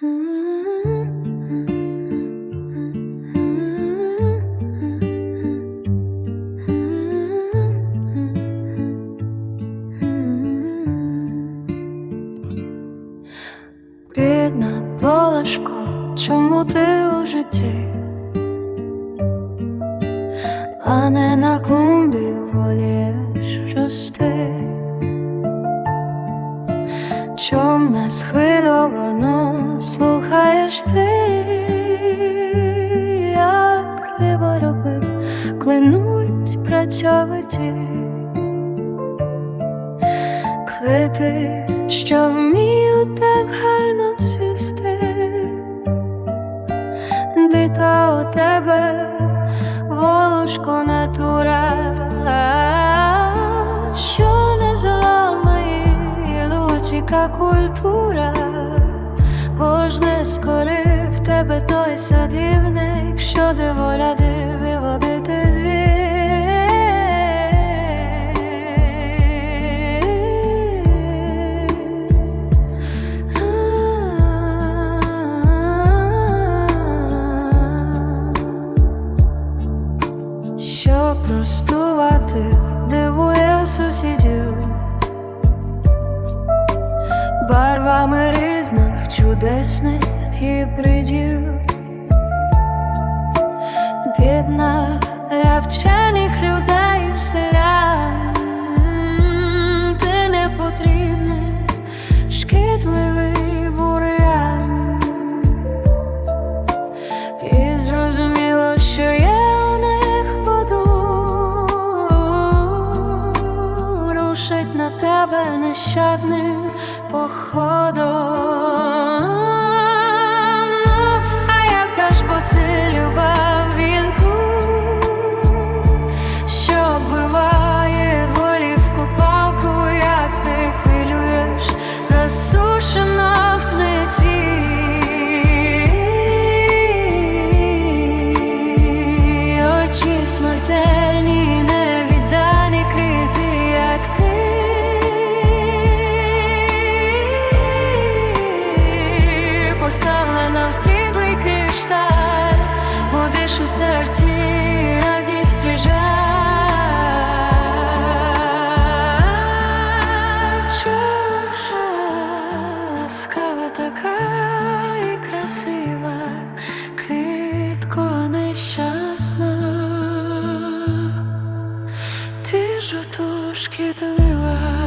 Бідна Волошко, чому ти у житті? А не на клумбі волієш рости. Чом не схвильовано слухаєш ти, як хлібороби клинуть працьовиті, квити, що вміють так гарно цвісти, дитя у тебе волошко натура, що не зламає лучика культура, Бож не скорив тебе той садівник, що де воля диви водити Що простувати чудесних гібридів, бідна для рушить на тебе нещадним походом. вставлено в світлий кришталь, будеш у серці радість і жаль. Чужа, ласкава така і красива, квітко нещасна, ти ж отушки долива.